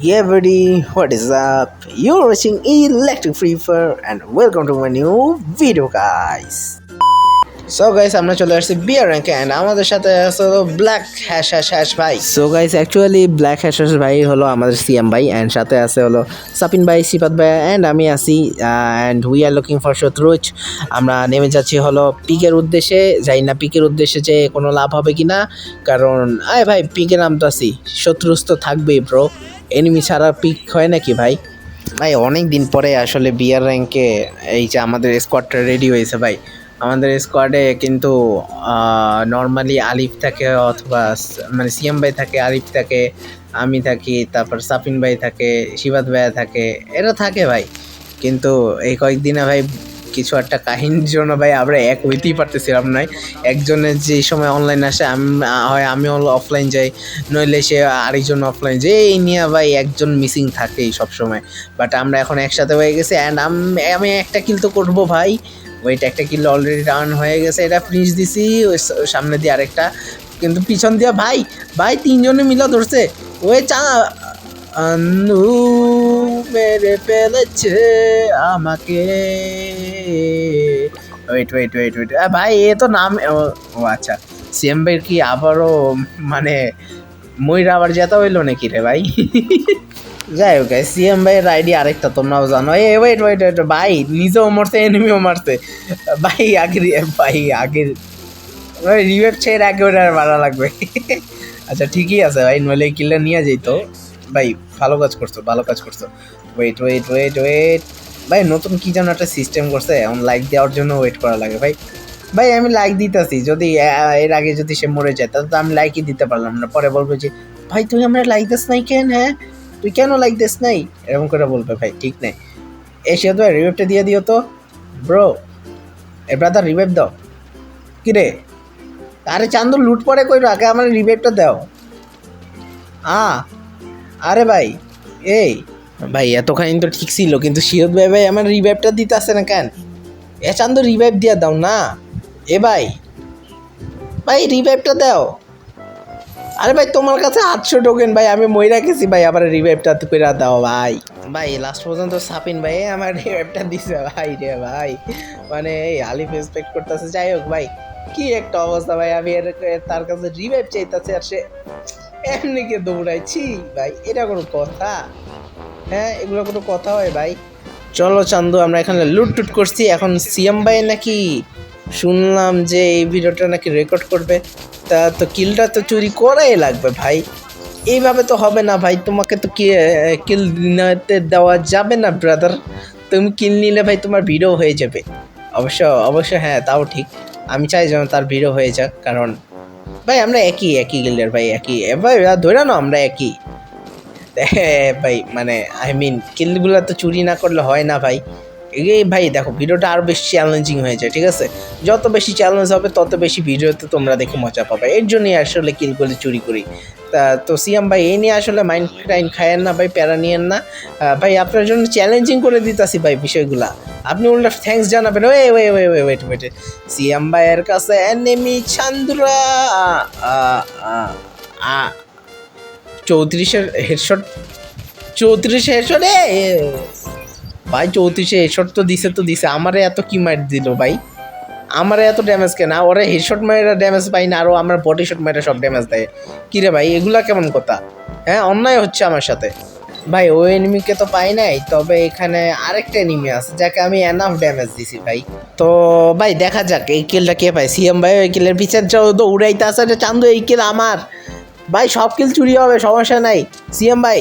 Buddy, what is up? You're watching Electric Free Fire and welcome to my new video, guys. So guys আমরা চলে আসছি বিয়ার র্যাঙ্কে and আমাদের সাথে আছে হলো ব্ল্যাক হ্যাশ হ্যাশ হ্যাশ ভাই। So guys actually black hash hash ভাই হলো আমাদের সিএম ভাই অ্যান্ড সাথে আছে হলো সাপিন ভাই সিপাত ভাই অ্যান্ড আমি আছি and we are looking for শত্রুজ আমরা নেমে যাচ্ছি হলো পিকের উদ্দেশ্যে। যাই না পিকের উদ্দেশ্যে যে কোনো লাভ হবে কি না কারণ আয় ভাই পিকে নামতাছি শত্রুজ তো থাকবেই ব্রো এনিমি ছাড়া পিক হয় নাকি ভাই? ভাই অনেক দিন পরে আসলে বিয়ার র্যাঙ্কে এই যে আমাদের স্কোয়াডটা রেডি হয়েছে ভাই। আমাদের স্কোয়াডে কিন্তু নর্মালি আলিফ থাকে অথবা মানে সিএম ভাই থাকে, আলিফ থাকে, আমি থাকি, তারপর সাফিন ভাই থাকে, শিবাদ ভাই থাকে, এরা থাকে ভাই। কিন্তু এই কয়েকদিনে ভাই কিছু একটা কাহিনীর জন্য ভাই আমরা এক হইতেই পারতেছিলাম না। একজনের যে সময় অনলাইন আসে, আমি হয় আমি অফলাইন যাই, নইলে সে আরেকজন অফলাইন যে এই নিয়ে ভাই একজন মিসিং থাকেই সবসময়। বাট আমরা এখন একসাথে হয়ে গেছি অ্যান্ড আমি একটা কিল তো করব ভাই। ওইটা একটা কিল অলরেডি রান হয়ে গেছে, এটা ফিনিশ দিছি, ওই সামনে দিয়ে আরেকটা। কিন্তু পিছন দিয়ে ভাই ভাই তিনজনে মিলে ধরছে। ওই চা মেরে ফেলেছে আমাকে। ওয়েট ওয়েট ওয়েট ওয়েট ভাই, এ তো নাম, ও আচ্ছা। সিএম ভাইয়ের কি আবারও মানে ময়রা আবার যেতে হইল নাকি রে ভাই? যাই হোক সিএম ভাইয়ের আইডি আরেকটা, তোমরাও জানো। এ ওয়েট ওয়েট ওয়েট ভাই, নিজেও মরছে এনিমিও মারছে। ভাই, আগের ভাই, আগের রিভেভ ছেড়ে আগে ওটা মারা লাগবে। আচ্ছা ঠিকই আছে ভাই, নইলে কিলটা নিয়ে যেত ভাই, ভালো কাজ করছ, ভালো কাজ করছ। ওয়েট ওয়েট ওয়েট ওয়েট ভাই, নতুন কি যেন একটা সিস্টেম করছে, এখন লাইক দেওয়ার জন্য ওয়েট করা লাগে ভাই। ভাই, আমি লাইক দিতেছি, যদি এর আগে যদি সে মরে যায়, তাহলে তো আমি লাইকই দিতে পারলাম না। পরে বলব যে, ভাই, তুই আমরা লাইক দিস নাই কেন হ্যাঁ? তুই কেন লাইক দিস নাই? এরকম করে বলবে ভাই, ঠিক নাই। এসে তো রিভাইভটা দিয়ে দিও তো। ব্রো এ ব্রাদার রিভাইভ দাও। কি রে? আরে চান্দু লুট পরে কই আগে আমার রিভাইভটা দাও। আ, আরে ভাই, এই ভাই, এতখানি তো ঠিক ছিল, কিন্তু শিরত ভাই ভাই, আমার রিভাইভটা দিতে আসে না কেন? এ তো রিভাইভ দিয়া দাও না। এ ভাই ভাই রিভাইভটা দাও। আরে ভাই, তোমার কাছে আটশো টোকেন ভাই, আমি মই রাখেছি ভাই আবার রিভাইভটা করে দাও, ভাই। ভাই লাস্ট পর্যন্ত সাপিন ভাই, আমার রিভাইভটা দিছে, ভাই রে ভাই। মানে এই আলিফ এক্সপেক্ট করতেছে, যাই হোক, ভাই। কি একটা অবস্থা, ভাই, আমি এর তার কাছে রিভাইভ চাইতেছে আর সে এমনি কে দৌড়াইছি ভাই, এটা কোনো কথা। হ্যাঁ এগুলো কোনো কথা হয় ভাই। চলো চান্দু, আমরা এখানে লুট টুট করছি। এখন সিএম ভাই নাকি শুনলাম যে এই ভিডিওটা নাকি রেকর্ড করবে। তা তো কিলটা তো চুরি করাই লাগবে ভাই। এইভাবে তো হবে না ভাই, তোমাকে তো কি কিল নিতে দেওয়া যাবে না ব্রাদার তুমি কিল নিলে ভাই তোমার ভিডিও হয়ে যাবে। অবশ্য অবশ্য হ্যাঁ তাও ঠিক। আমি চাই যেন তার ভিডিও হয়ে যাক, কারণ ভাই, আমরা একই একই গিল্ডের ভাই, একই। ভাই, ধরে না আমরা একই। ভাই মানে আই মিন কিলগুলো তো চুরি না করলে হয় না ভাই। এই ভাই, দেখো, ভিডিওটা আরও বেশি চ্যালেঞ্জিং হয়ে যায়, ঠিক আছে? যত বেশি চ্যালেঞ্জ হবে, তত বেশি ভিডিওতে তোমরা দেখে মজা পাবে। এর জন্যই আসলে কিলগুলো চুরি করি। তা, তো সিয়াম ভাই, এই নিয়ে আসলে মাইন্ড টাইন খায়েন না ভাই, প্যারা নিয়েন না। ভাই, আপনার জন্য চ্যালেঞ্জিং করে দিতেছি ভাই বিষয়গুলা। আপনি উল্টা থ্যাঙ্কস জানাবেন। Way way way way wait wait Siam ভাইয়ের কাছে এনিমি চান্দুরা চৌত্রিশের হেডশট চৌত্রিশে হেডশট ভাই চৌত্রিশে হেডশট তো দিছে তো দিছে। আমারে এত কি মার দিল ভাই? আমারে এত ড্যামেজ কেন? ওরা হেডশট মারা ড্যামেজ পাই না আরও আমার বডি শট মারা সব ড্যামেজ দেয়। কী রে ভাই, এগুলা কেমন কথা? হ্যাঁ অন্যায় হচ্ছে আমার সাথে। ভাই ওই এনিমিকে তো পাই নাই, তবে এখানে আরেকটা এনিমি আছে, যাকে আমি এনাফ ড্যামেজ দিছি ভাই। তো ভাই, দেখা যাক, এই কিলটা কে পায়? সিএম ভাই, ওই কিলের পিছের উড়াইতে আসে চান্দু, এই কিল আমার। ভাই, সব কিল চুরি হবে, সমস্যা নাই। সিএম ভাই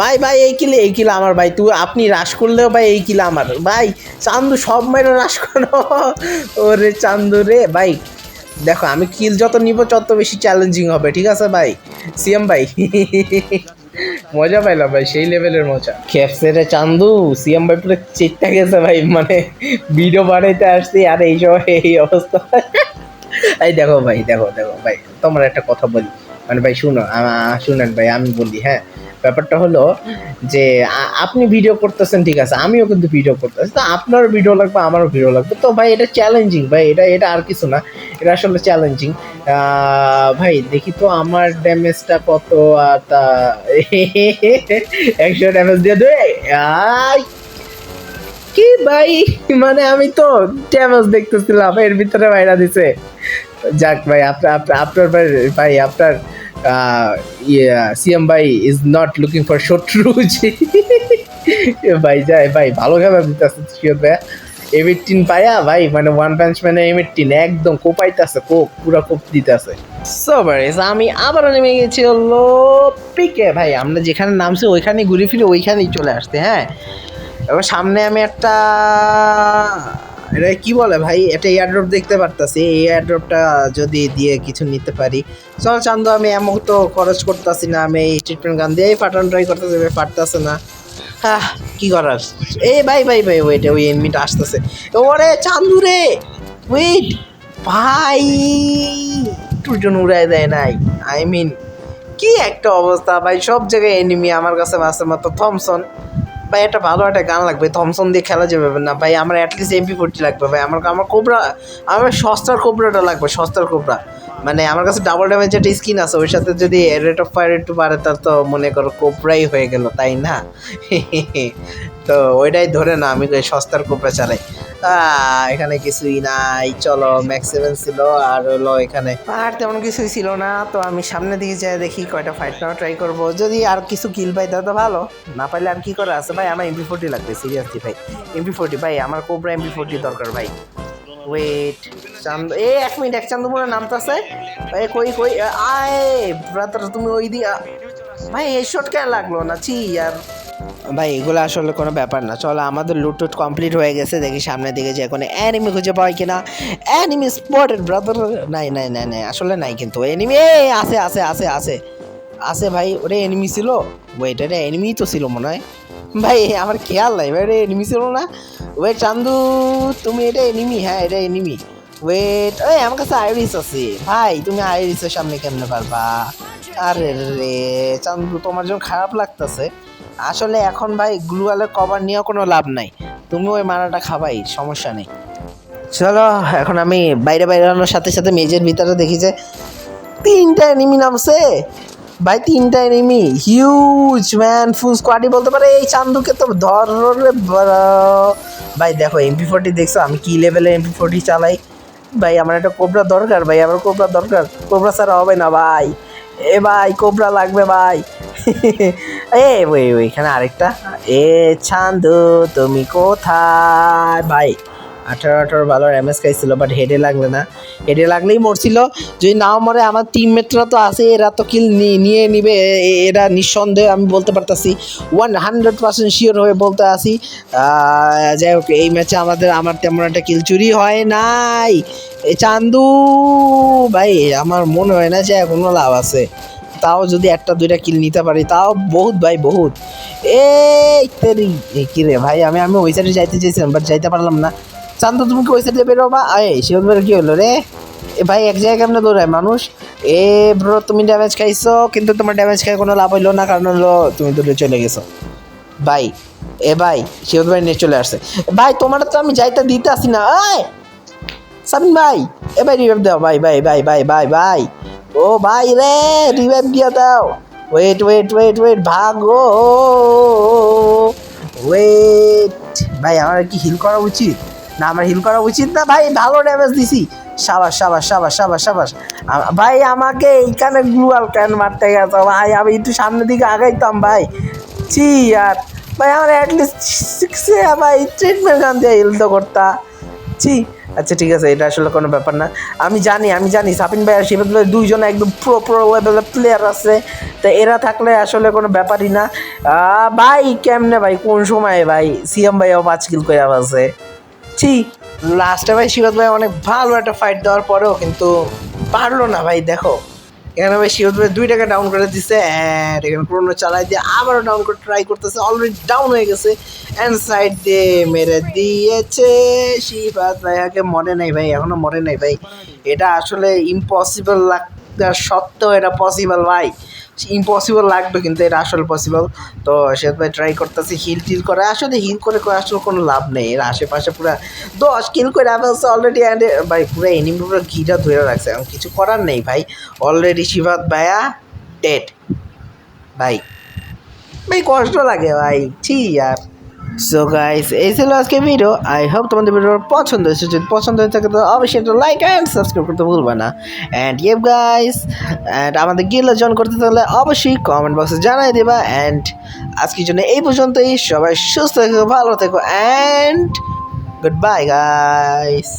ভাই ভাই, এই কিলে এই কিল আমার ভাই। তুই আপনি রাশ করলেও ভাই, এই কিল আমার। ভাই, চান্দু সব মেরে রাশ করো। ওরে চান্দু রে, ভাই। দেখো, আমি কিল যত নিব, তত বেশি চ্যালেঞ্জিং হবে, ঠিক আছে ভাই? সিএম ভাই, মজা পাইলাম ভাই, সেই লেভেলের মজা। খেপসে রে চান্দু সিএম ভাই পুরো চেটটা গেছে ভাই মানে ভিডিও বানাইতে আসছি, আর এই সময় এই অবস্থা। এই দেখো ভাই, দেখো দেখো ভাই, তোমার একটা কথা বলি। মানে ভাই শুনো শুনেন ভাই, আমি বলি হ্যাঁ? ব্যাপারটা হলো যে আপনি ভিডিও করতেছেন, ঠিক আছে, আমিও কিন্তু ভিডিও করতেছি, তো আপনার ভিডিও লাগবে, আমারও ভিডিও লাগবে, তো ভাই এটা চ্যালেঞ্জিং ভাই, এটা এটা আর কিছু না, এটা আসলে চ্যালেঞ্জিং ভাই, দেখি তো আমার ড্যামেজটা কত, আর তা, একশো ড্যামেজ দিয়ে দে কি ভাই? মানে আমি তো ড্যামেজ দেখতেছিলাম, এর ভিতরে বাইরা দিছে। যাক ভাই আপনার আপনার ভাই ভাই, আপনার সিএম ভাই ইজ নট লুকিং ফর শত্রু ভাই যায় ভাই ভালো খেলা দিতেছে শিওর ভাই এম পায়া ভাই মানে ওয়ান পাঞ্চ মানে এম এইটিন একদম কোপাইতেছে কোপ পুরো কোপ দিতেছে সো আমি আবারও নেমে গেছি হলো পিকে ভাই আমরা যেখানে নামছি ওইখানে ঘুরে ফিরে ওইখানেই চলে আসতে হ্যাঁ এবার সামনে আমি একটা এটা কি বলে ভাই? এটা এয়ারড্রপ দেখতে পারতাছি। এই এয়ারড্রপটা যদি দিয়ে কিছু নিতে পারি। চল চান্দু, আমি এমন তো খরচ করতেছি না। আমি এই ট্রিটমেন্ট গান দিয়েই পাঠান ট্রাই করতেছি পারতেছে না। হ্যাঁ কি করার? এই ভাই ভাই ভাই ওয়েট ওই এনমিটা আসতেছে। ওরে চান্দু রে! ওয়েট ভাই! জন্য উড়াই দেয় নাই। আই মিন কি একটা অবস্থা, ভাই। সব জায়গায় এনিমি আমার কাছে মাসে মাত্র থমসন ভাই, একটা ভালো একটা গান লাগবে, থমসন দিয়ে খেলা যাবে না, ভাই, আমার অ্যাটলিস্ট এমপি ফোরটি লাগবে, ভাই, আমার আমার কোবরা আমার সস্তার কোবরাটা লাগবে, সস্তার কোবরা। মানে আমার কাছে ডাবল ড্যামেজ একটা স্কিন আছে, ওর সাথে যদি রেট অফ ফায়ার একটু বাড়ে তার তো মনে করো কোবরাই হয়ে গেল, তাই না? তো ওইটাই ধরে না আমি সস্তার কোবরা চালাই। এখানে কিছুই নাই, চলো ম্যাক্স সেভেন ছিল, আর হলো এখানে আর তেমন কিছুই ছিল না, তো আমি সামনে দিকে যাই, দেখি কয়টা ফাইট ট্রাই করব। যদি আর কিছু কিল পাই, তাহলে তো ভালো, না পাইলে আর কি করে আছে? ভাই, আমার এমপি ফোরটি লাগবে সিরিয়াসলি ভাই। এমপি ফোরটি ভাই, আমার কোবরা এমপি ফোরটি দরকার ভাই। ওয়েট চান্দ এ, এক মিনিট, এক চান্দুপুরে নামতাছে। ভাই কই কই আয় ব্রাদার তুমি ওই দিয়া ভাই, এই শট কেন লাগল না? ছি, আর ভাই, এগুলো আসলে কোনো ব্যাপার না। চলো, আমাদের লুটুট কমপ্লিট হয়ে গেছে। দেখি সামনের দিকে যে কোনো অ্যানিমি খুঁজে পাই কিনা। অ্যানিমি স্পটেড ব্রাদার নাই নাই নাই নাই, আসলে নাই কিন্তু। এনিমি আছে আছে আছে আছে। আছে ভাই ওরে এনিমি ছিল। ওয়েট এটা এনিমি তো ছিল মনে হয়। ভাই, আমার খেয়াল নাই, ভাই, এটা এনিমি ছিল না। ওয়েট চান্দু, তুমি এটা এনিমি হ্যাঁ এটা এনিমি ওয়েট ওই, আমার কাছে আইরিস আছে। ভাই, তুমি আইরিসের সামনে কেমনে পারবা? আরে রে, চান্দু, তোমার জন্য খারাপ লাগতেছে। আসলে এখন, ভাই গ্লুয়ালের কভার নিয়েও কোনো লাভ নাই। তুমি ওই মারাটা খাবাই, সমস্যা নেই। চলো, এখন আমি বাইরে বাইরে আনার সাথে সাথে মেজের ভিতরে দেখি যে তিনটা এনিমি নামছে। ভাই তিনটা এনিমি হিউজ ম্যান ফুল স্কোয়াডি বলতে পারে। এই চান্দুকে তো ধর ভাই, দেখো এমপি ফোরটি দেখছ? আমি কি লেভেলে এমপি ফোরটি চালাই? ভাই, আমার একটা কোবরা দরকার, ভাই, আমার কোবরা দরকার। কোবরা ছাড়া হবে না, ভাই। এ, ভাই কোবরা লাগবে, ভাই। এ, ওই, ওইখানে আরেকটা। এ, চান্দু, তুমি কোথায়? ভাই আঠারো আঠারো ভালো এমএস খাইছিল বাট হেডে লাগলে না। হেডে লাগলেই মরছিল। যদি নাও মরে, আমার টিম টিমমেটরা তো আছে, এরা তো কিল নিয়ে নিবে এরা নিঃসন্দেহে, আমি বলতে পারতাছি। ওয়ান হান্ড্রেড পার্সেন্ট শিওর হয়ে বলতে আসি যাই হোক, এই ম্যাচে আমাদের, আমার তেমন একটা কিল চুরি হয় নাই। চান্দু, ভাই, আমার মনে হয় না যে কোনো লাভ আছে। তাও যদি একটা, দুইটা কিল নিতে পারি, তাও বহুত ভাই, বহুত। এই কি রে ভাই, আমি আমি ওই সাইডে যাইতে চাইছিলাম বাট যাইতে পারলাম না। চান্দু তুমি কি ওই সাইডে বেরো বা এই শিওর বেরো কি হলো রে? এ ভাই, এক জায়গায় কেমনে দৌড়ায় মানুষ? এ ব্রো, তুমি ড্যামেজ খাইছো, কিন্তু তোমার ড্যামেজ খাই কোনো লাভ হইল না, কারণ হলো তুমি দূরে চলে গেছো। ভাই, এ ভাই শিওর ভাই নিয়ে চলে আসছে। ভাই, তোমার তো আমি যাইতে দিতে আসি না, এই! সামিন ভাই, এ ভাই রিভাইভ দাও। ভাই ভাই ভাই ভাই ভাই ভাই। ও ভাই রে রিভাইভ দিয়ে দাও। ওয়েট ওয়েট ওয়েট ওয়েট ভাগো। ওয়েট ভাই, আমার কি হিল করা উচিত? না, আমার হিল করা উচিত না। ভাই, ভালো ড্যামেজ দিছি। সাবাস সাবাস সাবাস সাবাস সাবাস। ভাই, আমাকে এইখানে গ্লুয়াল ক্যান মারতে গেছে? ভাই, আমি একটু সামনের দিকে আগাইতাম, ভাই। ছি, আর ভাই, আমার অ্যাটলিস্ট সিক্সে ভাই ট্রিটমেন্ট গান দিয়ে হিল তো করতা। ছি আচ্ছা ঠিক আছে, এটা আসলে কোনো ব্যাপার না। আমি জানি আমি জানি সাপিন ভাই আর শিবাদ ভাই দুইজন একদম প্রো প্রো লেভেলের প্লেয়ার আছে। তো এরা থাকলে আসলে কোনো ব্যাপারই না। ভাই, কেমনে ভাই, কোন সময় ভাই সিএম ভাইও পাঁচ কিল করে আছে ছি লাস্টে ভাই শিবাদ ভাই অনেক ভালো একটা ফাইট দেওয়ার পরেও কিন্তু পারল না ভাই, দেখো। এখানে ভাই শিবাদ ভাই দুই টাকা ডাউন করে দিছে অ্যান্ড এখানে পুরোনো চালাই দিয়ে আবারও ডাউন করে ট্রাই করতেছে অলরেডি ডাউন হয়ে গেছে অ্যান্ড সাইড দিয়ে মেরে দিয়েছে শিবাদ ভাই আগে মরে নাই ভাই এখনও মরে নাই ভাই। এটা আসলে ইম্পসিবল লাগতার সত্ত্বেও এটা পসিবল ভাই। ইম্পসিবল লাগতো কিন্তু এটা আসলে পসিবল তো সে ভাই ট্রাই করতেছি হিল টিল করে। আসলে হিল করে আসলে কোনো লাভ নেই। এর আশেপাশে পুরো দশ কিল করে ফেলছে অলরেডি অ্যান্ড ভাই পুরো এনিমি পুরো ঘিটা ধরে রাখছে। এখন কিছু করার নেই ভাই। অলরেডি শিবাদ ভাইয়া ডেড ভাই ভাই কষ্ট লাগে ভাই। ঠিক আর সো গাইস এই ছিল আজকে ভিডিও আই হোপ তোমাদের ভিডিও পছন্দ হয়েছে। যদি পছন্দ হয়ে থাকে, তো অবশ্যই একটা লাইক অ্যান্ড সাবস্ক্রাইব করতে ভুলবে না। অ্যান্ড ইয়েপ গাইস অ্যান্ড আমাদের গিলে জয়েন করতে তাহলে অবশ্যই কমেন্ট বক্সে জানাই দেবা। অ্যান্ড আজকের জন্য এই পর্যন্তই। সবাই সুস্থ থেকো, ভালো থেকো অ্যান্ড গুড বাই গাইস